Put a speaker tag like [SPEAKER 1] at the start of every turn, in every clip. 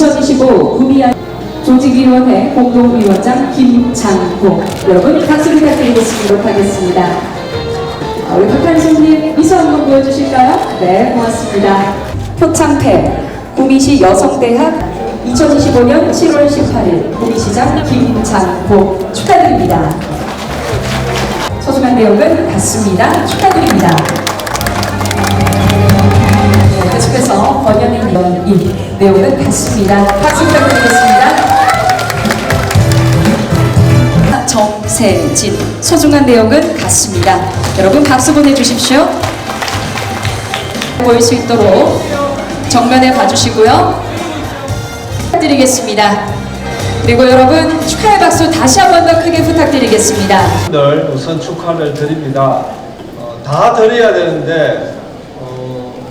[SPEAKER 1] 선출 2025 구미아 조직위원회 공동위원장 김장호 여러분 박수 부탁드리겠습니다. 하겠습니다. 아, 우리 박한수님 미소 한번 보여주실까요? 네, 고맙습니다. 표창패 구미시 여성대학 2025년 7월 18일 구미시장 김장호 축하드립니다. 소중한 내용은 같습니다. 축하드립니다. 네, 계속해서 권현희 위원님 내용은 같습니다. 박수 부탁드리겠습니다. 정세진 소중한 내용은 같습니다. 여러분 박수 보내주십시오. 보일 수 있도록 정면에 봐주시고요. 부탁드리겠습니다. 그리고 여러분 축하의 박수 다시 한 번 더 크게 부탁드리겠습니다.
[SPEAKER 2] 늘 우선 축하를 드립니다. 어, 다 드려야 되는데 어,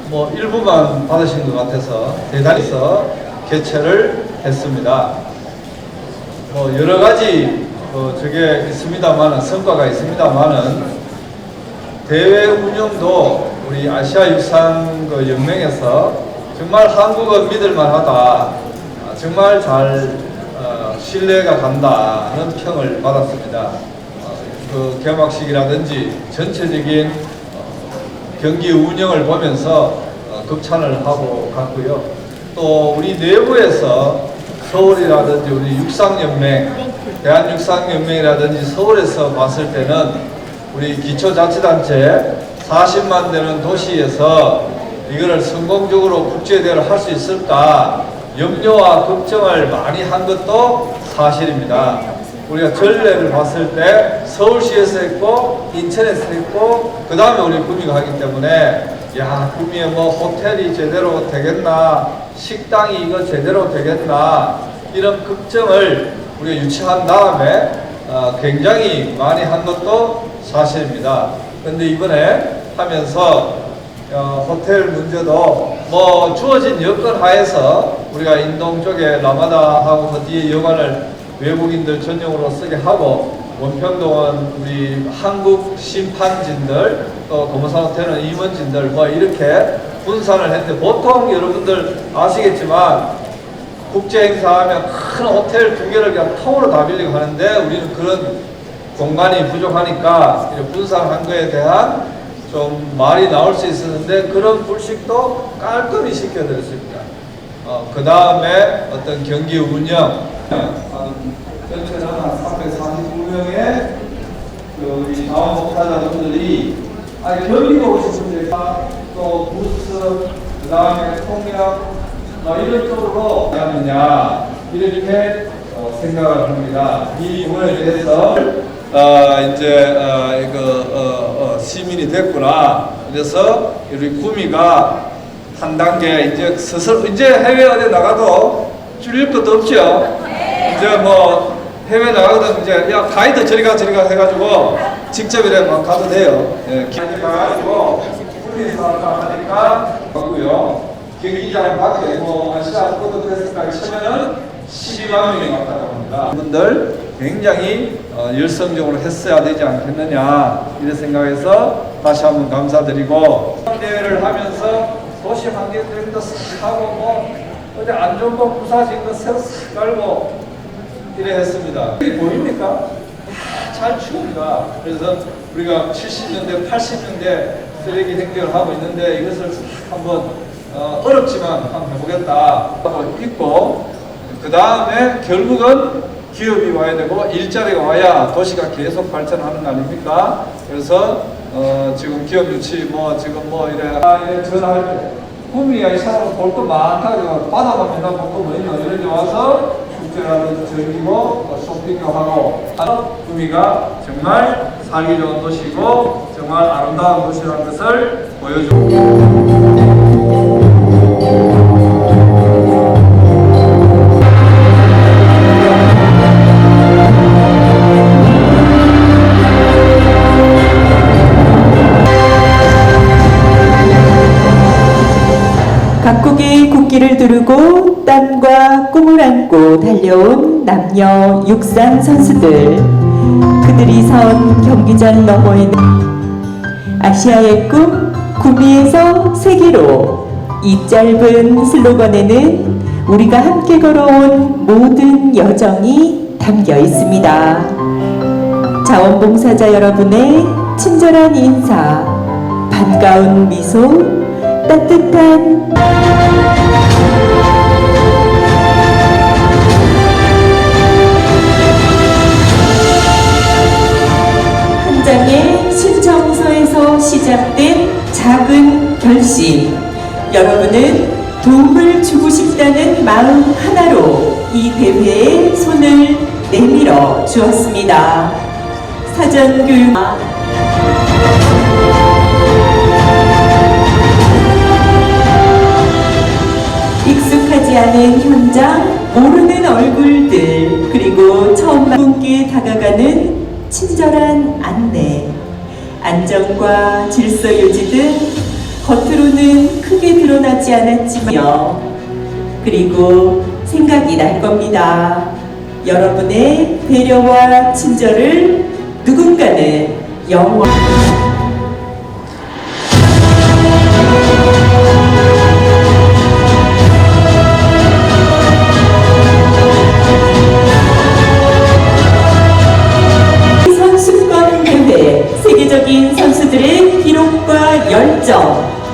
[SPEAKER 2] 뭐 일부만 받으신 것 같아서 대단해서 개최를 했습니다. 뭐 여러 가지 어, 저게 있습니다만은 성과가 있습니다만은 대회 운영도 우리 아시아 육상 그 연맹에서 정말 한국은 믿을만하다. 아, 정말 잘 어, 신뢰가 간다는 평을 받았습니다. 어, 그 개막식이라든지 전체적인 어, 경기 운영을 보면서 어, 극찬을 하고 갔고요. 또 우리 내부에서 서울이라든지 우리 육상연맹, 대한육상연맹이라든지 서울에서 봤을 때는 우리 기초자치단체 40만 되는 도시에서 이거를 성공적으로 국제대회를 할 수 있을까 염려와 걱정을 많이 한 것도 사실입니다. 우리가 전례를 봤을 때 서울시에서 했고 인천에서 했고 그 다음에 우리 구미가 하기 때문에 야 구미에 뭐 호텔이 제대로 되겠나 식당이 이거 제대로 되겠나 이런 걱정을 우리가 유치한 다음에 어, 굉장히 많이 한 것도 사실입니다. 그런데 이번에 하면서 어, 호텔 문제도 뭐 주어진 여건 하에서 우리가 인동 쪽에 라마다하고 그 뒤에 여관을 외국인들 전용으로 쓰게 하고 원평동은 우리 한국 심판진들 또 고모산 호텔은 임원진들 뭐 이렇게 분산을 했는데 보통 여러분들 아시겠지만 국제 행사 하면 큰 호텔 두 개를 그냥 통으로 다 빌리고 하는데 우리는 그런 공간이 부족하니까 분산한 거에 대한 좀 말이 나올 수 있었는데 그런 불식도 깔끔히 시켜드렸습니다. 어, 그 다음에 어떤 경기 운영, 한 전체는 한 345명의 그 우리 자원봉사자분들이 아니 경기가 오신 분들 또 부스, 그 다음에 통역 뭐 이런 쪽으로 하느냐 이렇게 어, 생각을 합니다. 이 부분에 대해서 어, 이제 어, 이거 어, 어, 시민이 됐구나. 그래서 우리 구미가 한 단계 이제 스스로 이제 해외 어디 나가도 줄일 것도 없죠. 이제 뭐 해외 나가거든 이제 야 가이드 저리 가 저리 가 해가지고 직접 이래 막 가도 돼요. 예, 기하지 말고 구미에서 할까 하니까 하고요. 경기장 밖에 뭐 아시아 포드 페스티벌 치면은 12만 명이 왔다고 합니다. 분들 굉장히 어, 열성적으로 했어야 되지 않겠느냐 이런 생각해서 다시 한번 감사드리고 대회를 하면서 도시 환경들도 싹 하고 뭐 어디 안 좋은 거 부사진 거 새로 싹 깔고 이래 했습니다. 이게 보입니까? 다잘 추웁니다. 그래서 우리가 70년대, 80년대 쓰레기 행정을 하고 있는데 이것을 싹 한번 어, 어렵지만 한번 해보겠다 하고 있고 그 다음에 결국은 기업이 와야 되고 일자리가 와야 도시가 계속 발전하는 거 아닙니까? 그래서 어, 지금 기업 유치 뭐 지금 뭐 이래. 아, 이래 전화할 때 구미야 이 사람 볼거 많다 그래서 바다만 맨날 볼거 뭐 있나 이런 데 와서 축제라도 즐기고 어, 쇼핑도 하고. 하는 구미가 정말 살기 좋은 도시고 정말 아름다운 도시라는 것을 보여주고
[SPEAKER 3] 각국의 국기를 두르고 땀과 꿈을 안고 달려온 남녀 육상 선수들. 그들이 선 경기장 너머에는 아시아의 꿈 구미에서 세계로 이 짧은 슬로건에는 우리가 함께 걸어온 모든 여정이 담겨 있습니다. 자원봉사자 여러분의 친절한 인사, 반가운 미소, 따뜻한 한 장의 신청서에서 시작된 작은 결심. 여러분은 도움을 주고 싶다는 마음 하나로 이 대회에 손을 내밀어 주었습니다. 사전 교육 현장, 모르는 얼굴들, 그리고 처음 분께 다가가는 친절한 안내, 안전과 질서 유지 등 겉으로는 크게 드러나지 않았지만요. 그리고 생각이 날 겁니다. 여러분의 배려와 친절을 누군가는 영원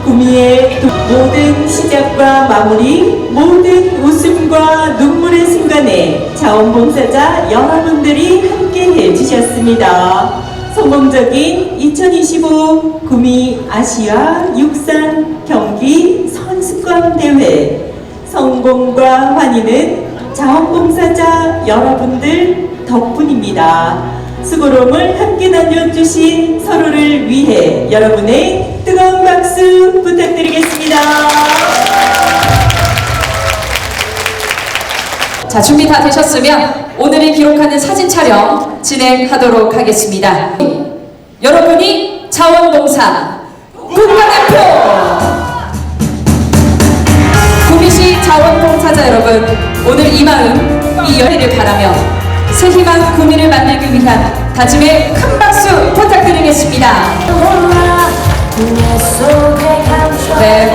[SPEAKER 3] 구미의 도- 모든 시작과 마무리 모든 웃음과 눈물의 순간에 자원봉사자 여러분들이 함께 해주셨습니다 성공적인 2025 구미 아시아 육상 경기 선수권 대회 성공과 환희는 자원봉사자 여러분들 덕분입니다. 수고로움을 함께 나눠주신 서로를 위해 여러분의 뜨거운 박수 부탁드리겠습니다.
[SPEAKER 1] 자, 준비 다 되셨으면 오늘을 기록하는 사진 촬영 진행하도록 하겠습니다. 여러분이 자원봉사 국가대표 구미시 자원봉사자 여러분 오늘 이 마음 이 열애를 바라며 새 희망 구미를 만들기 위한 다짐의 큰 박수 부탁드리겠습니다. 네.